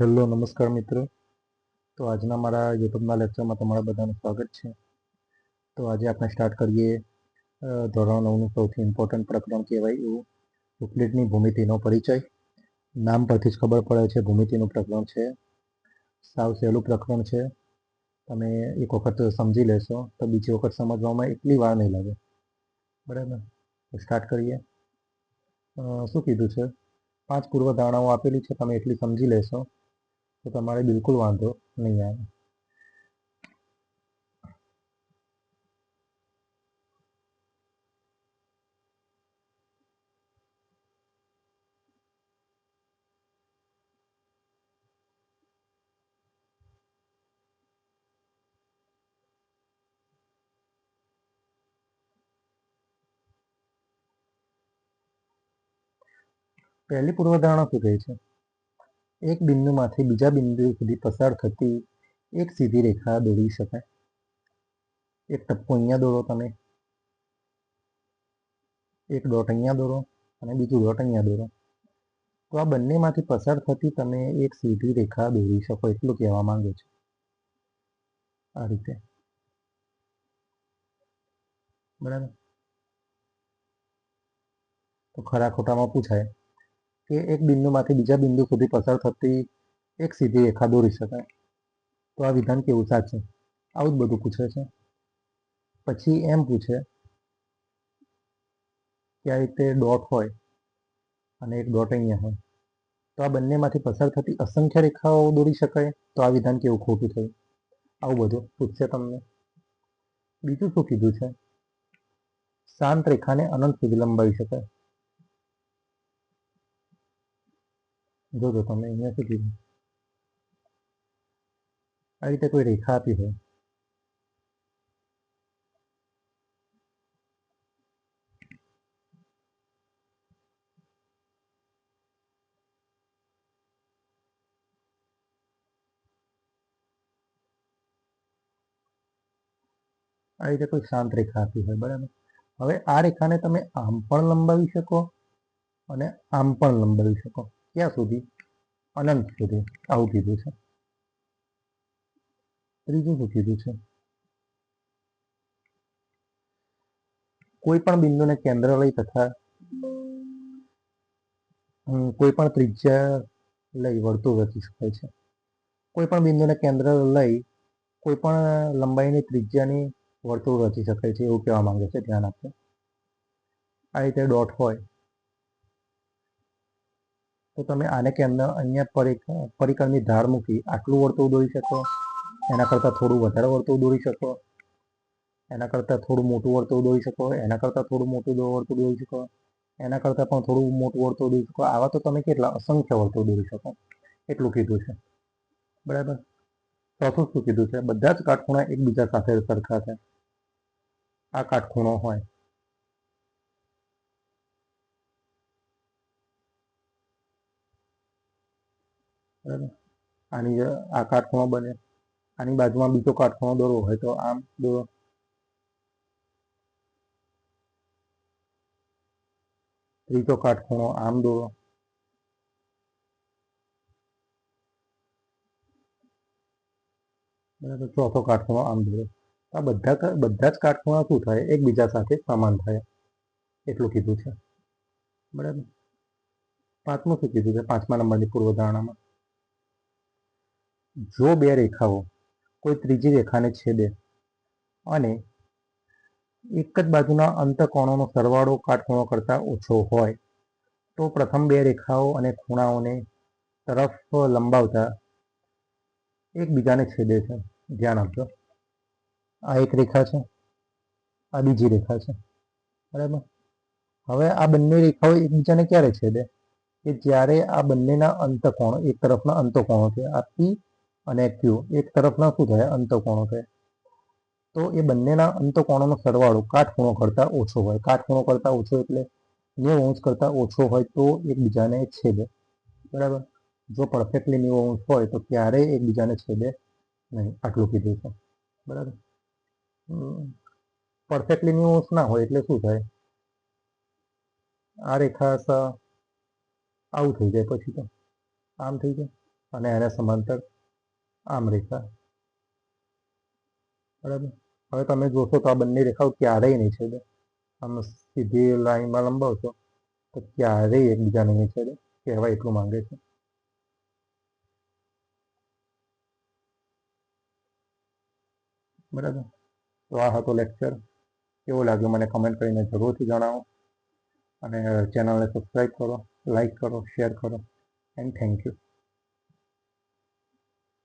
Hello, નમસ્કાર મિત્રો. તો આજના મારા યુટ્યુબના લેક્ચરમાં તમારા બધાનું સ્વાગત છે. તો આજે આપણે સ્ટાર્ટ કરીએ ધોરણ નવનું સૌથી ઇમ્પોર્ટન્ટ પ્રકરણ કહેવાય એવું. યુક્લિડની ભૂમિતિનો પરિચય. નામ પરથી જ ખબર પડે છે, ભૂમિતિનું પ્રકરણ છે. સાવ સહેલું પ્રકરણ છે. તમે એક વખત સમજી લેશો, તો બીજી વખત સમજવામાં એટલી વાર નહીં લાગે. બરાબર? સ્ટાર્ટ કરીએ. શું કીધું છે? પાંચ પૂર્વધારણાઓ આપેલી છે, તમે એટલી સમજી લેશો. તો તમારે બિલકુલ વાંધો નહીં આવે પહેલી પૂર્વધારણા શું કહે છે એક બિંદુમાંથી બીજા બિંદુ સુધી પસાર થતી એક સીધી રેખા દોરી શકાય. એક ટપકો અહીંયા દોરો તમે. એક ડોટ અહીંયા દોરો અને બીજું ડોટ અહીંયા દોરો. તો આ બંનેમાંથી પસાર થતી તમે એક સીધી રેખા દોરી શકો એટલું કહેવા માંગે છે. આ રીતે. બરાબર? તો ખરા ખોટામાં પૂછાય. કે એક બિંદુમાંથી બીજા બિંદુ સુધી પસાર થતી એક સીધી રેખા દોરી શકાય. તો આ વિધાન કેવું સાચું? આવું જ બધું પૂછે છે. પછી એમ પૂછે કે આ રીતે ડોટ હોય અને એક ડોટ અહીંયા હોય. તો આ બંનેમાંથી પસાર થતી અસંખ્ય રેખાઓ દોરી શકાય. તો આ વિધાન કેવું ખોટું થયું? આવું બધું પૂછશે તમને. બીજું શું કીધું છે? શાંત રેખાને અનંત સુધી લંબાવી શકાય. જોજો તમે અહીંયા કીધું આ રીતે કોઈ રેખા આપી હોય આ રીતે કોઈ શાંત રેખા આપી હોય બરાબર હવે આ રેખાને તમે આમ પણ લંબાવી શકો અને આમ પણ લંબાવી શકો. ક્યાં સુધી અનંત સુધી આવું કીધું છે. ત્રીજું શું કીધું છે? કોઈ પણ બિંદુને કેન્દ્ર લઈ તથા કોઈ પણ ત્રિજ્યા લઈ વર્તુળ રચી શકાય છે. કોઈ પણ બિંદુને કેન્દ્ર લઈ કોઈ પણ લંબાઈની ત્રિજ્યાની વર્તુળ રચી શકાય છે એવું કહેવા માંગે છે, ધ્યાન આપજો. આ રીતે ડોટ હોય તો તમે આને કેન્દ્ર અહીંયા પરિક, પરિકરની ધાર મૂકી આટલું વર્તુળ દોરી શકો. એના કરતાં થોડું વધારે વર્તુળ દોરી શકો. એના કરતાં થોડું મોટું વર્તુળ દોરી શકો. એના કરતાં થોડું મોટું વર્તુળ દોરી શકો. એના કરતાં પણ થોડું મોટું વર્તુળ દોરી શકો. આવા તો તમે કેટલા? અસંખ્ય વર્તુળ દોરી શકો. એટલું કીધું છે. બરાબર? ચોથું શું કીધું છે? બધા જ કાટખૂણા એકબીજા સાથે સરખા છે. આ કાટખૂણો હોય. બરાબર આની આ કાટખૂણો બને. આની બાજુમાં બીજો કાટખૂણો દોરવો હોય તો આમ દોરો. ત્રીજો કાટખૂણો આમ દોરો. બરાબર ચોથો કાટખૂણો આમ દોરો. આ બધા બધા જ કાટખૂણા શું થાય? એકબીજા સાથે સમાન થાય. એટલું કીધું છે. બરાબર. પાંચમું શું કીધું છે? પાંચમા નંબરની પૂર્વધારણામાં. જો બે રેખાઓ કોઈ ત્રીજી રેખાને છેદે અને એક જ બાજુના અંતકોણોનો સરવાળો કાટખૂણો કરતાં ઓછો હોય, તો પ્રથમ બે રેખાઓ અને ખૂણાઓને તરફ લંબાવતા એકબીજાને છેદે છે. ધ્યાન આપજો. આ એક રેખા છે, આ બીજી રેખા છે. બરાબર? હવે આ બંને રેખાઓ એકબીજાને ક્યારે છેદે? કે જ્યારે આ બંનેના અંતકોણો, એક તરફના અંતકોણો છે આ પી અને ક્યુ એક તરફના શું થાય? અંતકોણો છે તો એ બંનેના અંતકોણોનો સરવાળો કાટખૂણો કરતાં ઓછો હોય. કાટખૂણો કરતાં ઓછો એટલે નેવું અંશ કરતાં ઓછો હોય તો એકબીજાને છેદે. બરાબર? જો પરફેક્ટલી નેવું અંશ હોય તો ક્યારેય એકબીજાને છેદે? નહીં, આટલું કીધું છે. બરાબર? પરફેક્ટલી નેવું અંશ ના હોય એટલે શું થાય? આ રેખા આવું થઈ જાય પછી તો. આમ થઈ જાય. અને એને સમાંતર આમ રેખા. બરાબર? હવે તમે જોશો તો આ બંને રેખાઓ ક્યારેય નહીં છેડે આમ સીધી લાઈનમાં લંબાવશો તો ક્યારેય એકબીજાને નહીં છેડે કહેવાય એટલું માંગે છે. બરાબર? તો આ હતો લેક્ચર. કેવો લાગ્યો મને કમેન્ટ કરીને જરૂરથી જણાવો. અને ચેનલને સબસ્ક્રાઈબ કરો લાઈક કરો શેર કરો એન્ડ થેન્ક યુ